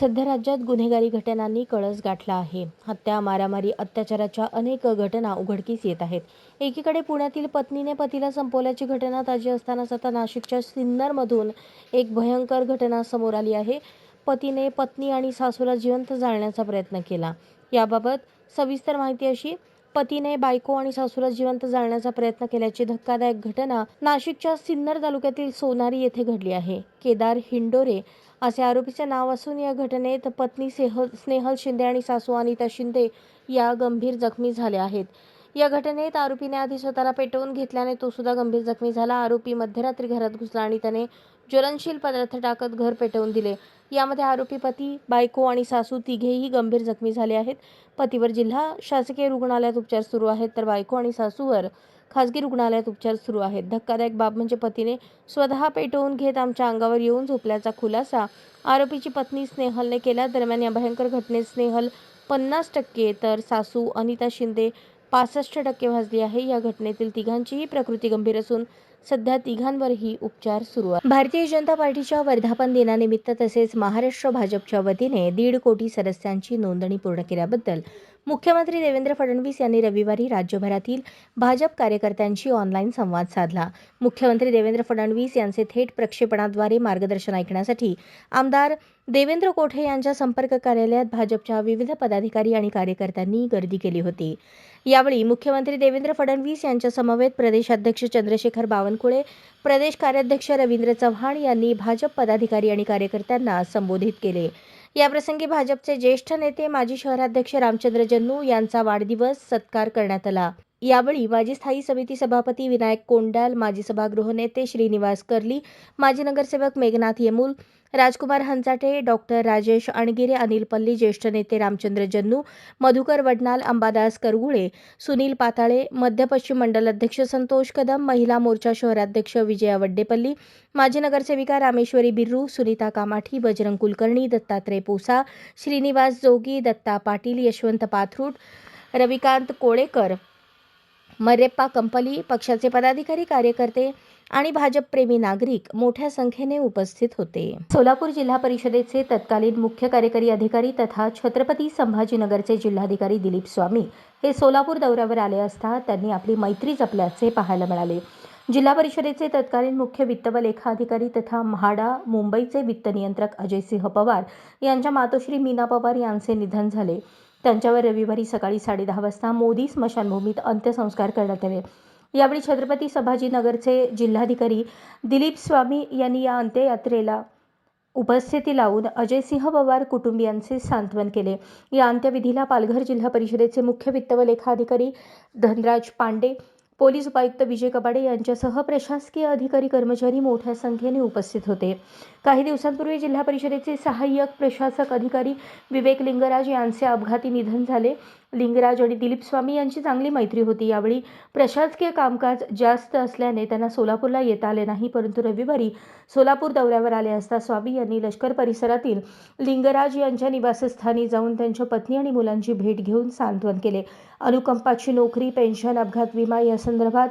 सध्या राज्यात गुन्हेगारी घटनांनी कळस गाठला आहे. हत्या मारामारी अत्याचाराच्या अनेक घटना उघडकीस येत आहेत. एकीकडे पुण्यातील पत्नीने पतीला संपवल्याची घटना ताजी असतानाच आता नाशिकच्या सिन्नरमधून एक भयंकर घटना समोर आली आहे. पतीने पत्नी आणि सासूला जिवंत जाळण्याचा प्रयत्न केला. याबाबत सविस्तर माहिती अशी पतीने बायको आणि सासूला जिवंत जाळण्याचा प्रयत्न केल्याची धक्कादायक घटना नाशिकच्या सिन्नर तालुक्यातील सोनारी येथे घडली आहे. केदार हिंडोरे असे आरोपीचे नाव असून या घटनेत पत्नी सेहल स्नेहल शिंदे आणि सासू अनिता शिंदे या गंभीर जखमी झाल्या आहेत. या घटनेत आरोपीने आधी स्वतःला पेटवून घेतल्याने तो सुद्धा गंभीर जखमी झाला. आरोपी मध्यरात्री घरात घुसला आणि त्याने ज्वलनशील पदार्थ टाकत घर पेटवून दिले. यामध्ये आरोपी पती बायको आणि सासू तिघेही गंभीर जखमी झाले आहेत. पतीवर जिल्हा शासकीय रुग्णालयात उपचार सुरू आहेत तर बायको आणि सासूवर खासगी रुग्णालयात उपचार सुरू आहेत. धक्कादायक बाब म्हणजे पतीने स्वतः पेटवून घेत आमच्या अंगावर येऊन झोपल्याचा खुलासा आरोपीची पत्नी स्नेहलने केला. दरम्यान या भयंकर घटनेत स्नेहल पन्नास टक्के तर सासू अनिता शिंदे पासष्ट टक्के भाजली आहे. या घटनेतील तिघांचीही प्रकृती गंभीर असून सध्या तिघांवरही उपचार सुरू आहे. भारतीय जनता पार्टीच्या वर्धापन दिनानिमित्त तसेच महाराष्ट्र भाजपच्या वतीने दीड कोटी सदस्यांची नोंदणी पूर्ण केल्याबद्दल मुख्यमंत्री देवेंद्र फडणवीस यांनी रविवारी राज्यभरातील भाजप कार्यकर्त्यांशी ऑनलाईन संवाद साधला. मुख्यमंत्री देवेंद्र फडणवीस यांचे थेट प्रक्षेपणाद्वारे मार्गदर्शन ऐकण्यासाठी आमदार देवेंद्र कोठे यांच्या संपर्क कार्यालयात भाजपच्या विविध पदाधिकारी आणि कार्यकर्त्यांनी गर्दी केली होती. यावेळी मुख्यमंत्री देवेंद्र फडणवीस यांच्या समवेत प्रदेशाध्यक्ष चंद्रशेखर बावनकुळे प्रदेश कार्याध्यक्ष रवींद्र चव्हाण यांनी भाजप पदाधिकारी आणि कार्यकर्त्यांना संबोधित केले. याप्रसंगी भाजपचे ज्येष्ठ नेते माजी शहराध्यक्ष रामचंद्र जन्नू यांचा वाढदिवस सत्कार करण्यात आला. यावेळी माजी स्थायी समिती सभापती विनायक कोंडाल माजी सभागृह नेते श्रीनिवास कर्ली माजी नगरसेवक मेघनाथ येमूल राजकुमार हंचाटे डॉक्टर राजेश अणगिरे अनिल पल्ली ज्येष्ठ नेते रामचंद्र जन्नू मधुकर वडनाल अंबादास करगुळे सुनील पाताळे मध्य पश्चिम मंडल अध्यक्ष संतोष कदम महिला मोर्चा शहराध्यक्ष विजया वड्डेपल्ली माजी नगरसेविका रामेश्वरी बिर्रू सुनीता कामाठी बजरंग कुलकर्णी दत्तात्रय पोसा श्रीनिवास जोगी दत्ता पाटील यशवंत पाथरूट रविकांत कोळेकर मरेप्पा कंपली पक्षाचे पदाधिकारी कार्यकर्ते आणि भाजपप्रेमी नागरिक मोठ्या संख्येने उपस्थित होते. सोलापूर जिल्हा परिषदेचे तत्कालीन मुख्य कार्यकारी अधिकारी तथा छत्रपती संभाजीनगरचे जिल्हाधिकारी दिलीप स्वामी हे सोलापूर दौऱ्यावर आले असता त्यांनी आपली मैत्री जपल्याचे पाहायला मिळाले. जिल्हा परिषदेचे तत्कालीन मुख्य वित्त व लेखा अधिकारी तथा म्हाडा मुंबईचे वित्त नियंत्रक अजयसिंह पवार यांच्या मातोश्री मीना पवार यांचे निधन झाले. त्यांच्यावर रविवारी सकाळी साडेदहा वाजता मोदी स्मशानभूमीत अंत्यसंस्कार करण्यात आले यावेळी छत्रपती संभाजीनगरचे जिल्हाधिकारी दिलीप स्वामी यांनी या अंत्ययात्रेला उपस्थिती लावून अजयसिंह पवार कुटुंबियांचे सांत्वन केले. या अंत्यविधीला पालघर जिल्हा परिषदेचे मुख्य वित्त व लेखाधिकारी धनराज पांडे पोलीस उपायुक्त विजय कपाडे यांच्यासह प्रशासकीय अधिकारी कर्मचारी मोठ्या संख्येने उपस्थित होते. काही दिवसांपूर्वी जिल्हा परिषदेचे सहाय्यक प्रशासक अधिकारी विवेक लिंगराज यांचे अपघाती निधन झाले. लिंगराज आणि दिलीप स्वामी यांची चांगली मैत्री होती. यावेळी प्रशासकीय कामकाज जास्त असल्याने त्यांना सोलापूरला येता आले नाही परंतु रविवारी सोलापूर दौऱ्यावर आले असता स्वामी यांनी लष्कर परिसरातील लिंगराज यांच्या निवासस्थानी जाऊन त्यांच्या पत्नी आणि मुलांची भेट घेऊन सांत्वन केले. अनुकंपाची नोकरी पेन्शन अपघात विमा या संदर्भात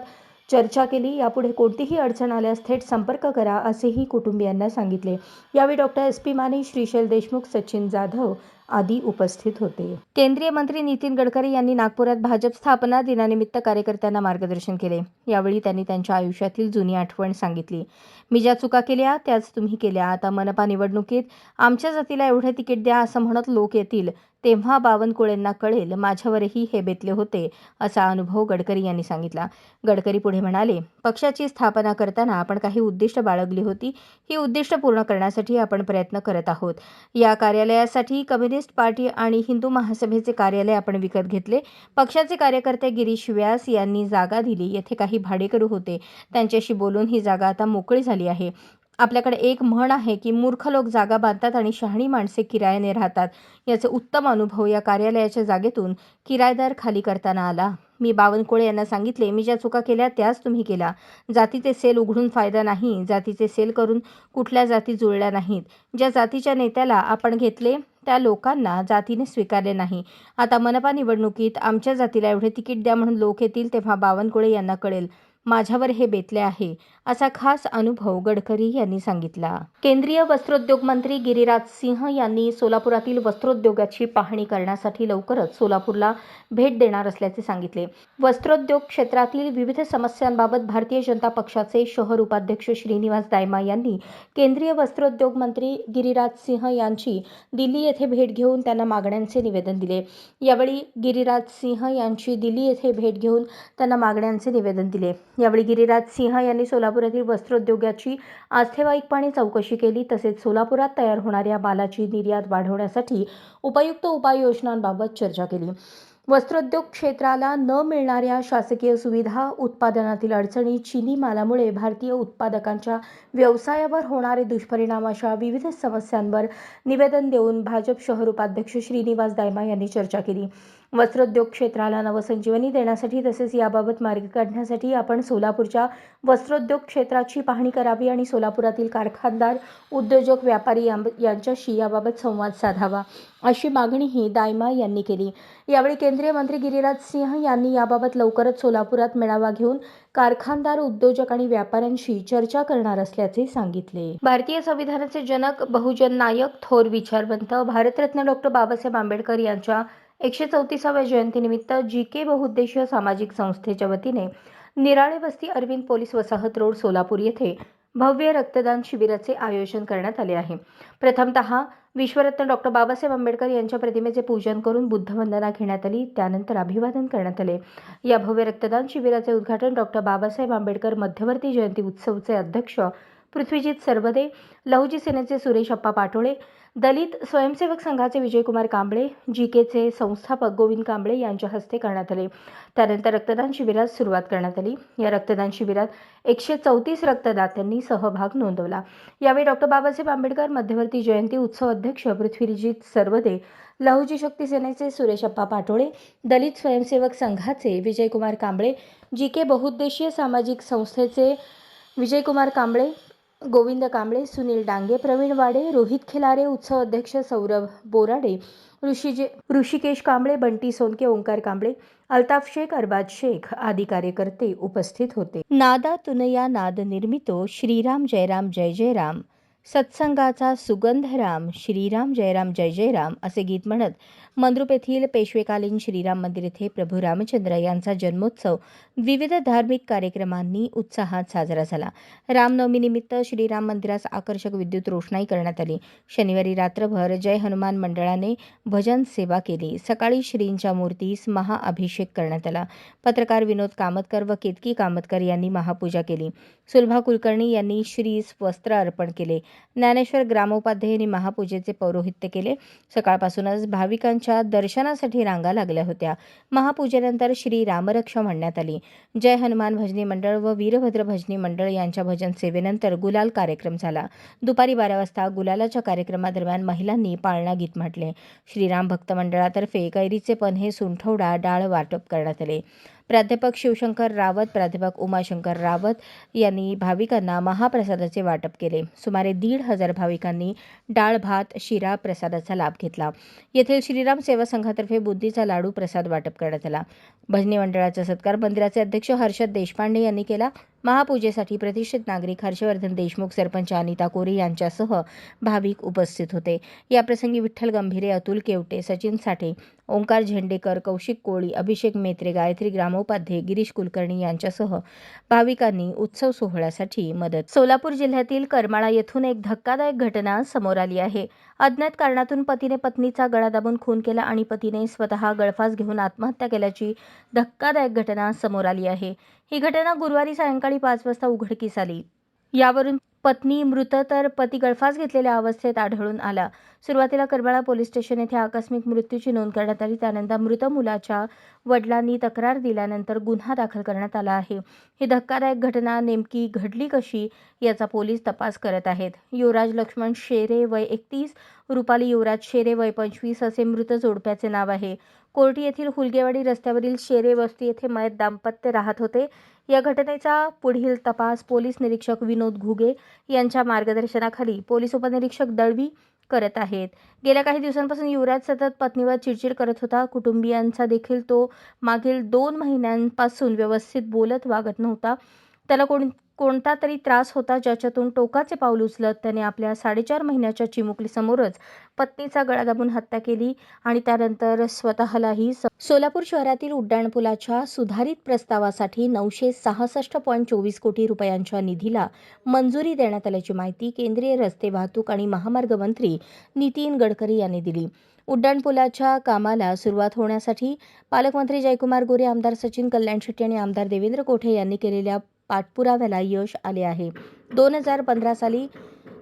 चर्चा केली. यापुढे कोणतीही अडचण आल्यास थेट संपर्क करा असेही कुटुंबियांना सांगितले. यावेळी doctor S P Mane Shrishail Deshmukh Sachin Jadhav आदी उपस्थित होते. केंद्रीय मंत्री नितीन गडकरी यांनी नागपुरात भाजप स्थापना दिनानिमित्त कार्यकर्त्यांना मार्गदर्शन केले. यावेळी त्यांनी त्यांच्या आयुष्यातील जुनी आठवण सांगितली. मी ज्या चुका केल्या त्याच तुम्ही केल्या. आता मनपा निवडणुकीत आमच्या जातीला एवढे तिकीट द्या असं म्हणत लोक येतील. तेव्हा बावनकुळेंना कळेल माझ्यावरही हे बेतले होते असा अनुभव गडकरी यांनी सांगितला. गडकरी पुढे म्हणाले पक्षाची स्थापना करताना आपण काही उद्दिष्ट बाळगली होती. ही उद्दिष्ट पूर्ण करण्यासाठी आपण प्रयत्न करत आहोत. या कार्यालयासाठी कम्युनिस्ट पार्टी आणि हिंदू महासभेचे कार्यालय आपण विकत घेतले. पक्षाचे कार्यकर्ते गिरीश व्यास यांनी जागा दिली. येथे काही भाडेकरू होते. त्यांच्याशी बोलून ही जागा आता मोकळी झाली आहे. आपल्याकडे एक म्हण आहे की मूर्ख लोक जागा बांधतात आणि शहाणी माणसे किरायाने राहतात. याचे उत्तम अनुभव या कार्यालयाच्या जागेतून किरायदार खाली करताना आला. मी बावनकुळे यांना सांगितले मी ज्या चुका केल्या त्याच तुम्ही केल्या. जातीचे सेल उघडून फायदा नाही. जातीचे सेल करून कुठल्या जाती जुळल्या नाहीत. ज्या जातीच्या नेत्याला आपण घेतले त्या लोकांना जातीने स्वीकारले नाही. आता मनपा निवडणुकीत आमच्या जातीला एवढे तिकीट द्या म्हणून लोक येतील तेव्हा बावनकुळे यांना कळेल. माझ्यावर हे बेतले आहे असा खास अनुभव गडकरी यांनी सांगितला. केंद्रीय वस्त्रोद्योग मंत्री गिरिराज सिंह यांनी सोलापुरातील वस्त्रोद्योगाची पाहणी करण्यासाठी लवकरच सोलापूरला भेट देणार असल्याचे सांगितले. वस्त्रोद्योग क्षेत्रातील विविध समस्यांबाबत भारतीय जनता पक्षाचे शहर उपाध्यक्ष श्रीनिवास दायमा यांनी केंद्रीय वस्त्रोद्योग मंत्री गिरिराज सिंह यांची दिल्ली येथे भेट घेऊन त्यांना मागण्यांचे निवेदन दिले. यावेळी गिरिराज सिंह यांची दिल्ली येथे भेट घेऊन त्यांना मागण्यांचे निवेदन दिले. यावेळी गिरिराज सिंह यांनी सोलापुरातील वस्त्रोद्योगाची आस्थेवाईकपणे चौकशी केली. तसेच सोलापुरात तयार होणाऱ्या मालाची निर्यात वाढवण्यासाठी उपयुक्त उपाययोजनांबाबत चर्चा केली. वस्त्रोद्योग क्षेत्राला न मिळणाऱ्या शासकीय सुविधा उत्पादनातील अडचणी चिनी मालामुळे भारतीय उत्पादकांच्या व्यवसायावर होणारे दुष्परिणाम अशा विविध समस्यांवर निवेदन देऊन भाजप शहर उपाध्यक्ष श्रीनिवास दायमा यांनी चर्चा केली. वस्त्रोद्योग क्षेत्राला नवसंजीवनी देण्यासाठी तसेच याबाबत मार्ग काढण्यासाठी आपण सोलापूरच्या वस्त्रोद्योग क्षेत्राची पाहणी करावी आणि सोलापुरातील कारखानदार उद्योजक व्यापारी यांच्याशी याबाबत संवाद साधावा अशी मागणीही दायमा यांनी केली. यावेळी केंद्रीय मंत्री गिरिराज सिंह यांनी याबाबत लवकरच सोलापुरात मेळावा घेऊन कारखानदार उद्योजक आणि व्यापाऱ्यांशी चर्चा करणार असल्याचे सांगितले. भारतीय संविधानाचे जनक बहुजन नायक थोर विचारवंत भारतरत्न डॉक्टर बाबासाहेब आंबेडकर यांच्या एकशे चौतीसाव्या जयंतीनिमित्त जी के बहुउद्देशीय सामाजिक संस्थेच्या वतीने निराळे वस्ती अरविंद पोलीस वसाहत रोड सोलापूर येथे भव्य रक्तदान शिबिराचे आयोजन करण्यात आले आहे. प्रथमतः विश्वरत्न डॉक्टर बाबासाहेब आंबेडकर यांच्या प्रतिमेचे पूजन करून बुद्धवंदना घेण्यात आली त्यानंतर अभिवादन करण्यात आले. या भव्य रक्तदान शिबिराचे उद्घाटन डॉक्टर बाबासाहेब आंबेडकर मध्यवर्ती जयंती उत्सवचे अध्यक्ष पृथ्वीजीत सरवदे लहुजी सेनेचे सुरेश अप्पा पाटोळे दलित स्वयंसेवक संघाचे विजयकुमार कांबळे जी केचे संस्थापक गोविंद कांबळे यांच्या हस्ते करण्यात आले. त्यानंतर रक्तदान शिबिरास सुरुवात करण्यात आली. या रक्तदान शिबिरात एकशे चौतीस रक्तदात्यांनी सहभाग नोंदवला. यावेळी डॉक्टर बाबासाहेब आंबेडकर मध्यवर्ती जयंती उत्सव अध्यक्ष पृथ्वीजीत सर्वदे लहुजी शक्ती सेनेचे सुरेशप्पा पाटोळे दलित स्वयंसेवक संघाचे विजयकुमार कांबळे जी के बहुउद्देशीय सामाजिक संस्थेचे विजयकुमार कांबळे गोविंद कांबळे सुनील डांगे प्रवीण वाडे रोहित खिलारे उत्सव अध्यक्ष सौरभ बोराडे ऋषिजे ऋषिकेश कांबळे बंटी सोनके ओंकार कांबळे अल्ताफ शेख अरबाज शेख आदी कार्यकर्ते उपस्थित होते. नादा तुनया नाद निर्मितो श्रीराम जयराम जय जयराम. सत्संगाचा सुगंधराम श्रीराम जयराम जय जयराम असे गीत म्हणत मंद्रुप येथील पेशवेकालीन श्रीराम मंदिर येथे प्रभू रामचंद्र यांचा जन्मोत्सव. विविध धार्मिक कार्यक्रमांनी उत्साहात साजरा झाला. रामनवमीनिमित्त श्रीराम मंदिरास आकर्षक विद्युत रोषणाई करण्यात आली. शनिवारी रात्रभर जय हनुमान मंडळाने भजन सेवा केली. सकाळी श्रींच्या मूर्तीस महाअभिषेक करण्यात आला. पत्रकार विनोद कामतकर व केतकी कामतकर यांनी महापूजा केली. सुलभा कुलकर्णी यांनी श्रीस वस्त्र अर्पण केले. ज्ञानेश्वर ग्रामोपाध्यायांनी महापूजेचे पौरोहित्य केले. सकाळपासूनच भाविकांच्या दर्शनासाठी रांगा लागल्या होत्या. महापूजेनंतर श्री रामरक्षा म्हणण्यात आली. जय हनुमान भजनी मंडळ व वीरभद्र भजनी मंडळ यांच्या भजन सेवेनंतर गुलाल कार्यक्रम झाला. दुपारी बारा वाजता गुलालाच्या कार्यक्रमादरम्यान महिलांनी पाळणा गीत म्हटले. श्रीराम भक्त मंडळातर्फे कैरीचे पन्हे सुंठवडा डाळ वाटप करण्यात आले. प्राध्यापक शिवशंकर रावत प्राध्यापक उमाशंकर रावत यांनी भाविकांना महाप्रसादाचे वाटप केले. सुमारे दीड हजार भाविकांनी डाळ भात शिरा प्रसादाचा लाभ घेतला. येथील श्रीराम सेवा संघातर्फे बुद्धीचा लाडू प्रसाद वाटप करण्यात आला. भजनी मंडळाचा सत्कार मंदिराचे अध्यक्ष हर्षद देशपांडे यांनी केला. महापूजेसाठी प्रतिष्ठित नागरिक हर्षवर्धन देशमुख सरपंच अनिता कोरे यांच्यासह भाविक उपस्थित होते. याप्रसंगी विठ्ठल गंभीरे अतुल केवटे सचिन साठे ओंकार झेंडेकर कौशिक कोळी अभिषेक मेत्रे गायत्री ग्रामोपाध्ये गिरीश कुलकर्णी यांच्यासह भाविकांनी उत्सव सोहळ्यासाठी मदत. सोलापूर जिल्ह्यातील करमाळा येथून एक धक्कादायक घटना समोर आली आहे. अज्ञात कारणातून पतीने पत्नीचा गळा दाबून खून केला आणि पतीने स्वतः गळफास घेऊन आत्महत्या केल्याची धक्कादायक घटना समोर आली आहे. ही घटना गुरुवारी सायंकाळी पाच वाजता उघडकीस आली. यावरून पत्नी मृत तर पती गळफास घेतलेल्या अवस्थेत आढळून आला. सुरुवातीला करबाळा पोलीस स्टेशन येथे आकस्मिक मृत्यूची नोंद करण्यात आली. त्यानंतर मृत मुलाच्या वडिलांनी तक्रार दिल्यानंतर गुन्हा दाखल करण्यात आला आहे. ही धक्कादायक घटना नेमकी घडली कशी याचा पोलीस तपास करत आहेत. युवराज लक्ष्मण शेरे वय एकतीस रुपाली युवराज शेरे वय पंचवीस असे मृत जोडप्याचे नाव आहे. कोर्टी येथील हुलगेवाडी रस्त्यावरील शेरे वस्ती येथे मयत दाम्पत्य राहत होते. या घटनेचा पुढील तपास पोलीस निरीक्षक विनोद घुगे यांच्या मार्गदर्शनाखाली पोलीस उपनिरीक्षक दळवी करत आहेत. गेल्या काही दिवसांपासून युवराज सतत पत्नीवर चिडचिड करत होता. कुटुंबियांचा देखील तो मागील दोन महिन्यांपासून व्यवस्थित बोलत वागत नव्हता. त्याला कोण कोणता तरी त्रास होता ज्याच्यातून टोकाचे पाऊल उचलत त्याने आपल्या साडेचार महिन्याच्या चिमुकलीसमोरच पत्नीचा गळा दाबून हत्या केली आणि त्यानंतर स्वतःलाही स- सोलापूर शहरातील उड्डाणपुलाच्या सुधारित प्रस्तावासाठी नऊशे सहासष्ट पॉईंट चोवीस कोटी रुपयांच्या निधीला मंजुरी देण्यात आल्याची माहिती केंद्रीय रस्ते वाहतूक आणि महामार्ग मंत्री नितीन गडकरी यांनी दिली. उड्डाणपुलाच्या कामाला सुरुवात होण्यासाठी पालकमंत्री जयकुमार गोरे आमदार सचिन कल्याण शेट्टी आणि आमदार देवेंद्र कोठे यांनी केलेल्या पाठपुराव्याला यश आले आहे. दोन हजार पंधरा साली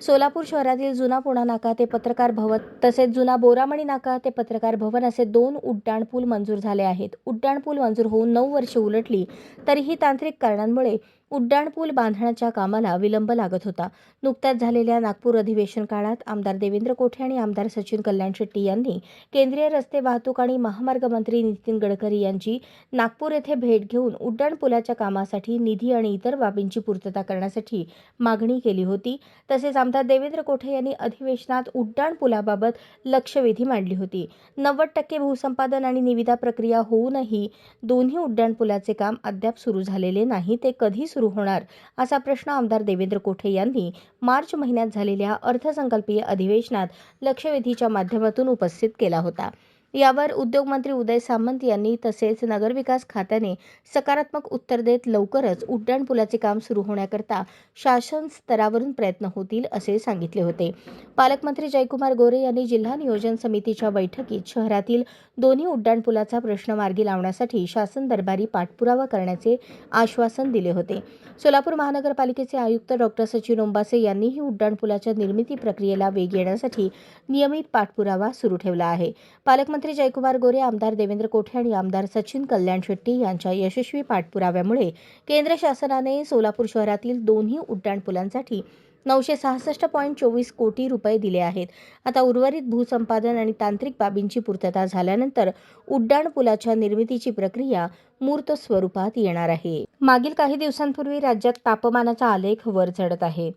सोलापूर शहरातील जुना पुणा नाका ते पत्रकार भवन तसेच जुना बोरामणी नाका ते पत्रकार भवन असे दोन उड्डाणपूल मंजूर झाले आहेत. उड्डाणपूल मंजूर होऊन नऊ वर्षे उलटली. तरीही तांत्रिक कारणांमुळे उड्डाणपूल बांधण्याच्या कामाला विलंब लागत होता. नुकत्याच झालेल्या नागपूर अधिवेशन काळात आमदार देवेंद्र कोठे आणि आमदार सचिन कल्याण शेट्टी यांनी केंद्रीय रस्ते वाहतूक आणि महामार्ग मंत्री नितीन गडकरी यांची नागपूर येथे भेट घेऊन उड्डाणपुलाच्या कामासाठी निधी आणि इतर बाबींची पूर्तता करण्यासाठी मागणी केली होती. तसेच आमदार देवेंद्र कोठे यांनी अधिवेशनात उड्डाणपुलाबाबत लक्षवेधी मांडली होती. नव्वद टक्के भूसंपादन आणि निविदा प्रक्रिया होऊनही दोन्ही उड्डाणपुलाचे काम अद्याप सुरू झालेले नाही. ते कधी सुरू होणार? असा प्रश्न आमदार देवेंद्र कोठे यांनी मार्च महिन्यात झालेल्या अर्थसंकल्पीय अधिवेशनात लक्षवेधीच्या माध्यमातून उपस्थित केला होता. यावर उद्योगमंत्री उदय सामंत यांनी तसेच नगरविकास खात्याने सकारात्मक उत्तर देत लवकरच उड्डाणपुलाचे काम सुरू होण्याकरता शासन स्तरावरून प्रयत्न होतील असे सांगितले होते. पालकमंत्री जयकुमार गोरे यांनी जिल्हा नियोजन समितीच्या बैठकीत शहरातील दोन्ही उड्डाणपुलाचा प्रश्न मार्गी लावण्यासाठी शासन दरबारी पाठपुरावा करण्याचे आश्वासन दिले होते. सोलापूर महानगरपालिकेचे आयुक्त डॉक्टर सचिन ओंबासे यांनीही उड्डाणपुलाच्या निर्मिती प्रक्रियेला वेग येण्यासाठी नियमित पाठपुरावा सुरू ठेवला आहे. पालकमंत्री जयकुमार गोरे आमदार देवेंद्र कोठे आणि आमदार सचिन कल्याण शेट्टी यांच्या यशस्वी पाठपुराव्यामुळे केंद्र शासनाने सोलापूर शहरातील दोन्ही उड्डाणपुलांसाठी नऊशे सहासष्ट पॉईंट चोवीस कोटी रुपये दिले आहेत. आता उर्वरित भूसंपादन आणि तांत्रिक बाबींची पूर्तता झाल्यानंतर उड्डाणपुलाच्या निर्मितीची प्रक्रिया मूर्त स्वरूपात येणार आहे. मागील काही दिवसांपूर्वी राज्यात तापमानाचा आलेख वर चढत आहे.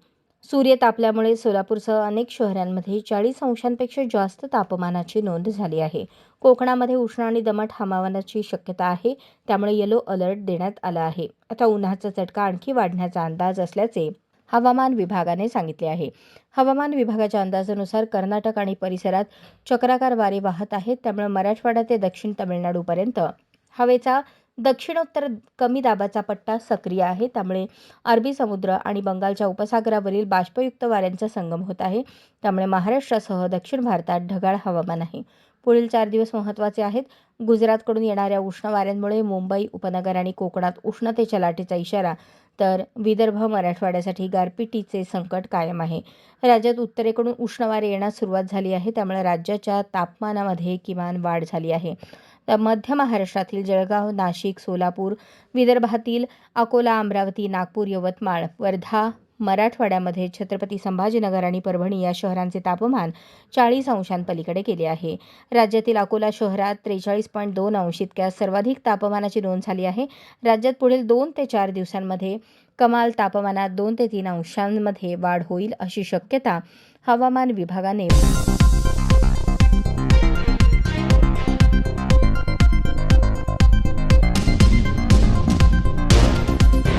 सूर्य तापल्यामुळे सोलापूरसह अनेक शहरांमध्ये चाळीस अंशांपेक्षा जास्त तापमानाची नोंद झाली आहे. कोकणामध्ये उष्ण आणि दमट हवामानाची शक्यता आहे त्यामुळे येलो अलर्ट देण्यात आला आहे. आता उन्हाचा चटका आणखी वाढण्याचा अंदाज असल्याचे हवामान विभागाने सांगितले आहे. हवामान विभागाच्या अंदाजानुसार कर्नाटक आणि परिसरात चक्राकार वारे वाहत आहेत त्यामुळे मराठवाडा ते दक्षिण तमिळनाडूपर्यंत हवेचा दक्षिणोत्तर कमी दाबाचा पट्टा सक्रिय आहे. त्यामुळे अरबी समुद्र आणि बंगालच्या उपसागरावरील बाष्पयुक्त वाऱ्यांचा संगम होत आहे. त्यामुळे महाराष्ट्रासह दक्षिण भारतात ढगाळ हवामान आहे. पुढील चार दिवस महत्त्वाचे आहेत. गुजरातकडून येणाऱ्या उष्ण वाऱ्यांमुळे मुंबई उपनगर आणि कोकणात उष्णतेच्या लाटेचा इशारा तर विदर्भ मराठवाड्यासाठी गारपिटीचे संकट कायम आहे. राज्यात उत्तरेकडून उष्ण वारे येण्यास सुरुवात झाली आहे. त्यामुळे राज्याच्या तापमानामध्ये किमान वाढ झाली आहे. तर मध्य महाराष्ट्रातील जळगाव नाशिक सोलापूर विदर्भातील अकोला अमरावती नागपूर यवतमाळ वर्धा मराठवाड्यामध्ये छत्रपती संभाजीनगर आणि परभणी या शहरांचे तापमान चाळीस अंशांपलीकडे गेले आहे. राज्यातील अकोला शहरात त्रेचाळीस पॉईंट दोन अंश इतक्या सर्वाधिक तापमानाची नोंद झाली आहे. राज्यात पुढील दोन ते चार दिवसांमध्ये कमाल तापमानात दोन ते तीन अंशांमध्ये वाढ होईल अशी शक्यता हवामान विभागाने